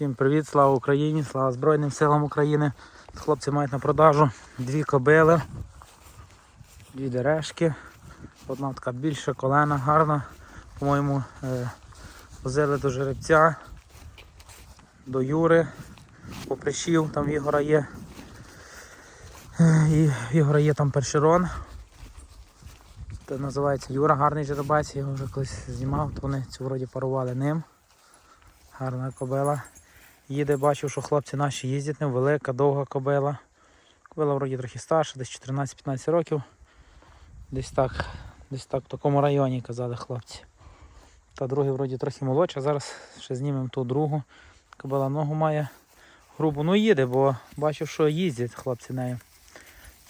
Всім привіт, слава Україні, слава Збройним силам України. Хлопці мають на продажу дві кобили, дві дерешки. Одна така більша колена, гарна. По-моєму, е, возили до жеребця, до Юри, поприщів, там Ігора є. Е, І Ігора є там першерон. Це називається Юра, гарний жеребець, я його вже колись знімав, то вони цю вроді парували ним. Гарна кобила. Їде, бачив, що хлопці наші їздять ним, велика, довга кобила. Кобила вроді трохи старша, десь 14-15 років. Десь так, десь так в такому районі казали хлопці. Та другий вроді трохи молодша. Зараз ще знімемо ту другу. Кобила ногу має грубу. Ну їде, бо бачив, що їздять хлопці нею.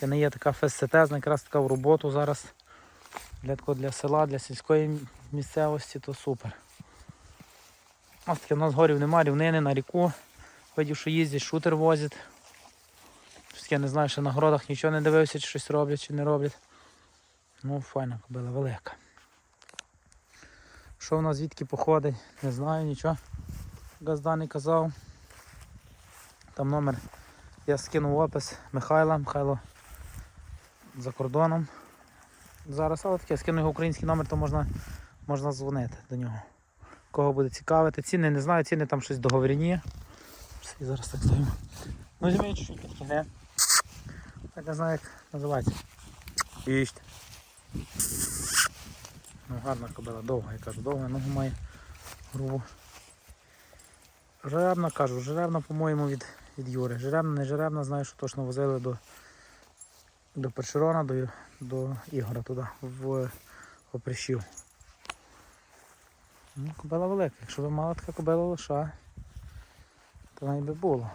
Це не є така фестетезна, якраз така в роботу зараз. Для, для села, для сільської місцевості, то супер. Ось таке, у нас горів немає, рівнини на ріку. Видів, що їздять, шутер возять. Таке, не знаю, що на городах нічого не дивився, чи щось роблять, чи не роблять. Ну, файна кобила, велика. Що в нас звідки походить, не знаю нічого. Газда казав. Там номер я скинув опис Михайла, Михайло за кордоном. Зараз, але таке, скину його український номер, то можна, можна дзвонити до нього. Кого буде цікавити. Ціни не знаю, ціни там щось договірні. І зараз так стоїмо. Ну зім'я чуть-чуть підкине. Так не знаю як називається. Їсть. Ну гарна кобила, довга, я довга, ногу має грубу. Жеребна кажу, жеребна, по-моєму, від, від Юри. Жеребна, не жеребна, знаю, що точно возили до, до Першерона, до, до Ігора туди, в оприщів. Ну, кобила велика. Якщо ви мали така кобила лоша, то най би було.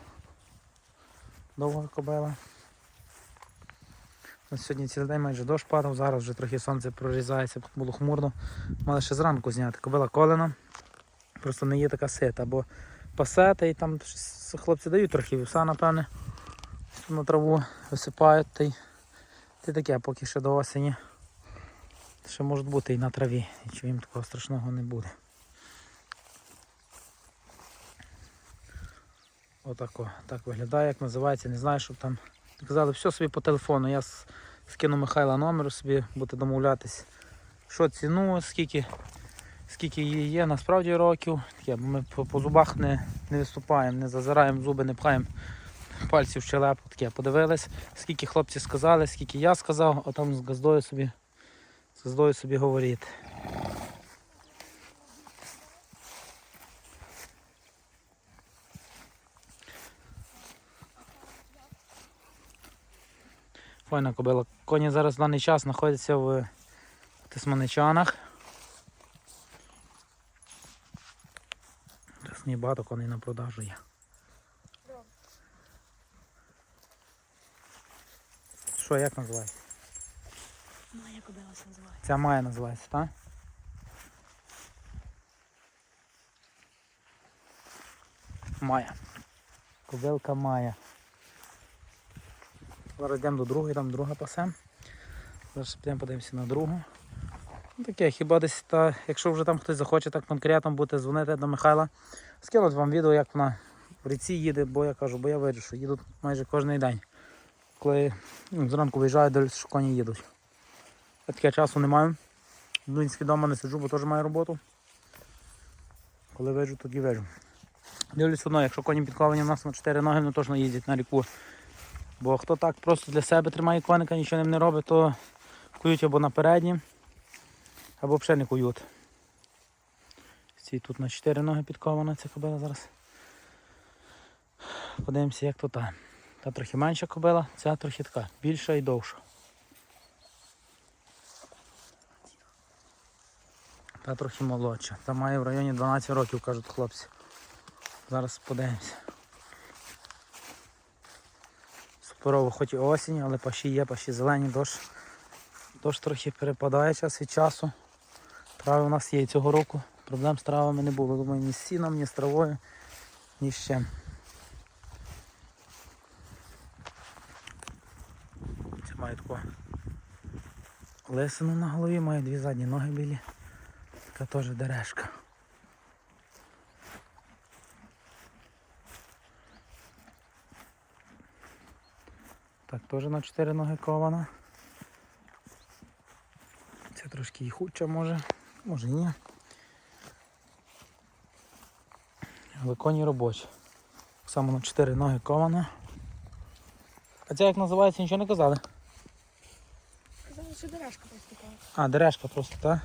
Довга кобила. Ось сьогодні цілий день майже дощ падав, зараз вже трохи сонце прорізається, було хмурно. Мали ще зранку зняти. Кобила колена. Просто не є така сита, бо пасете і там хлопці дають трохи вівса, напевне. На траву висипають та й та таке, поки ще до осені. Ще можуть бути і на траві, нічого їм такого страшного не буде. Отако, так виглядає, як називається, не знаю, щоб там. Казали, все собі по телефону. Я скину Михайла номеру собі, будете домовлятись, що ціну, скільки, скільки її є, насправді років. Таке, ми по, по зубах не, не виступаємо, не зазираємо зуби, не пхаємо пальців в щелепу. Таке, подивились, скільки хлопці сказали, скільки я сказав, а там з газдою собі, з газдою собі говорити. Файна кобила. Коні зараз в даний час знаходяться в Тисманичанах. Зараз не багато коней на продажу є. Що, як називається? Моя кобила се називає. Ця Майя називається, так? Майя. Кобилка Майя. Зараз йдемо до другої, там друга пасе. Зараз підемо подивимося на другу. Ну, таке, хіба десь та, якщо вже там хтось захоче так конкретно бути, дзвонити до Михайла, скинуть вам відео, як вона в ріці їде, бо я кажу, бо я бачу, що їдуть майже кожен день. Коли ну, зранку виїжджаю, дивлюся, що коні їдуть. Я таке часу не маю. В Дунській вдома не сиджу, бо теж маю роботу. Коли вижу, тоді вижу. Дивлюсь одно, якщо коні підковані в нас на 4 ноги, ну точно їздять на ріку. Бо хто так просто для себе тримає коника, нічого ним не робить, то кують або на передні, або взагалі не кують. Ці тут на 4 ноги підкована ця кобила зараз. Подивимося, як то та. Та трохи менша кобила, ця трохи така, більша і довша. Та трохи молодша. Та має в районі 12 років, кажуть хлопці. Зараз подивимося. Суперово, хоч і осінь, але паші є, паші зелені, дощ. Дощ трохи перепадає час від часу. Трави у нас є і цього року. Проблем з травами не було. Думаю, ні з сіном, ні з травою, ні з чим. Це має таку лисину на голові, має дві задні ноги білі. Така теж дерешка. Так, теж на 4 ноги кована. Це трошки і худша може, може і ні. Але коні робочі. Так само на 4 ноги кована. А це як називається, нічого не казали? Казали, що дорожка просто така. А, дерешка просто, так?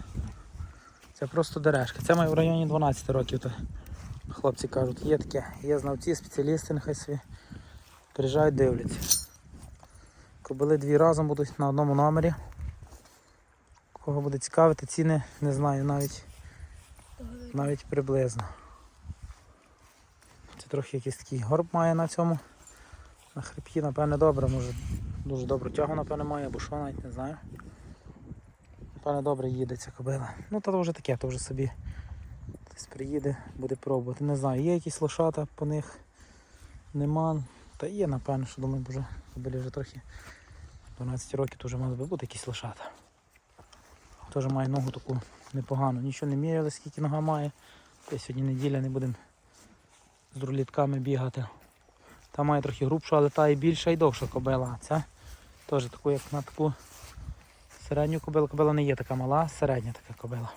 Це просто дерешка. Це має в районі 12 років. То хлопці кажуть, є таке, є знавці, спеціалісти, нехай собі приїжджають, дивляться. Кобили дві разом будуть на одному номері. Кого буде цікавити, ціни не знаю навіть, навіть приблизно. Це трохи якийсь такий горб має на цьому. На хребті, напевне, добре, може дуже добру тягу, напевне, має, або що, навіть не знаю. Напевне, добре їде ця кобила. Ну, то вже таке, то вже собі хтось приїде, буде пробувати. Не знаю, є якісь лошата по них, нема. Та є, напевно, що думаю, бо вже кобилі вже трохи 12 років, то вже мали би бути якісь лошата. Теж має ногу таку непогану. Нічого не міряли, скільки нога має. Та сьогодні неділя, не будемо з друлітками бігати. Та має трохи грубшу, але та і більша і довша кобила. Ця теж таку, як на таку середню кобилу. Кобила не є така мала, середня така кобила.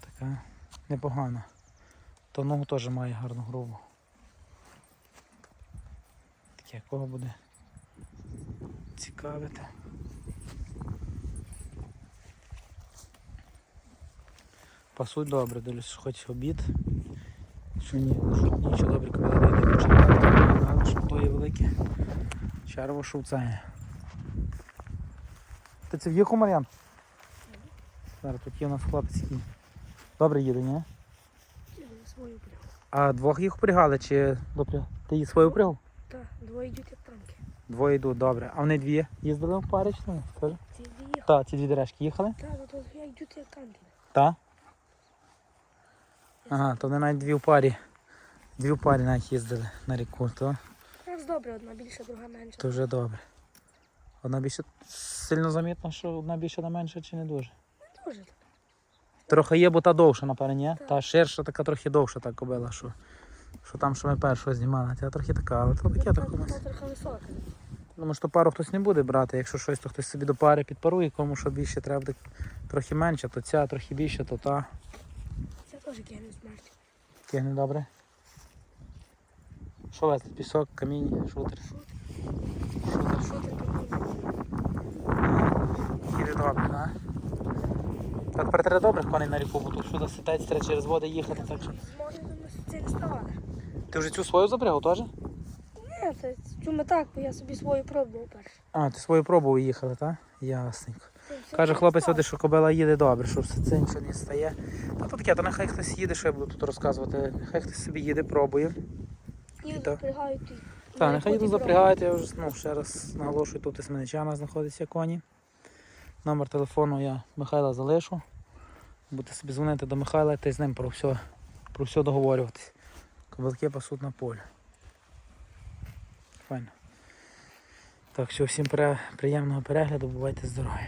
Така непогана. То ногу теж має гарну грубу. Таке кого буде цікавити. Пасуть добре, дивлюсь, хоч обід. Що ні, нічого добре коли не починати, але що то є велике. Черво шуцає. Ти це в'їхав, Мар'ян? Зараз тут є у нас хлопець який. Добре їде, ні? Свою. А двох їх впрягали чи? Ти їх свою впрягав? Так, двоє танки. Двоє йдуть, добре. А вони дві їздили в парі чи ні? Ці дві. Так, ці дві дережки їхали? Так, то я йдуть як танки. Так? Ага, то вони навіть дві в парі. Дві в парі навіть їздили на ріку, то, Раз добре, одна більша, друга менша. то вже добре. Одна більше сильно замітно, що одна більше на менше чи не дуже. Не Дуже. Трохи є, бо та довша, напевно, ні? Так. Та ширша, така трохи довша та кобила, що, що там, що ми першого знімали. Ця трохи така, але то таке Та- так та трохи висока. Думаю, що пару хтось не буде брати. Якщо щось, то хтось собі до пари підпарує, кому що більше треба буде трохи менше, то ця, трохи більше, то та. Це теж кигне смерть. Кигне добре. Що везли? Пісок, камінь, шутер. Шутер. Що тут? Їде добре, так? Так тепер треба добрих коней на ріку, бо тут сюди сидеться, треба через води їхати. Так що. Ти вже цю свою запрягав теж? Ні, це чому так, бо я собі свою пробував перше. А, ти свою пробу їхали, так? Ясненько. Каже хлопець, один, що кобила їде добре, що все це нічого не стає. Та то таке, то нехай хтось їде, що я буду тут розказувати. Нехай хтось собі їде, пробує. І і. Так, нехай їду запрягають, я вже ну, ще раз наголошую, тут із Менечана знаходяться коні. Номер телефону я Михайла залишу. Будете собі дзвонити до Михайла та й з ним про все, про все договорюватись. Кобилки пасуть на полі. Файно. Так що всім приємного перегляду, бувайте здорові.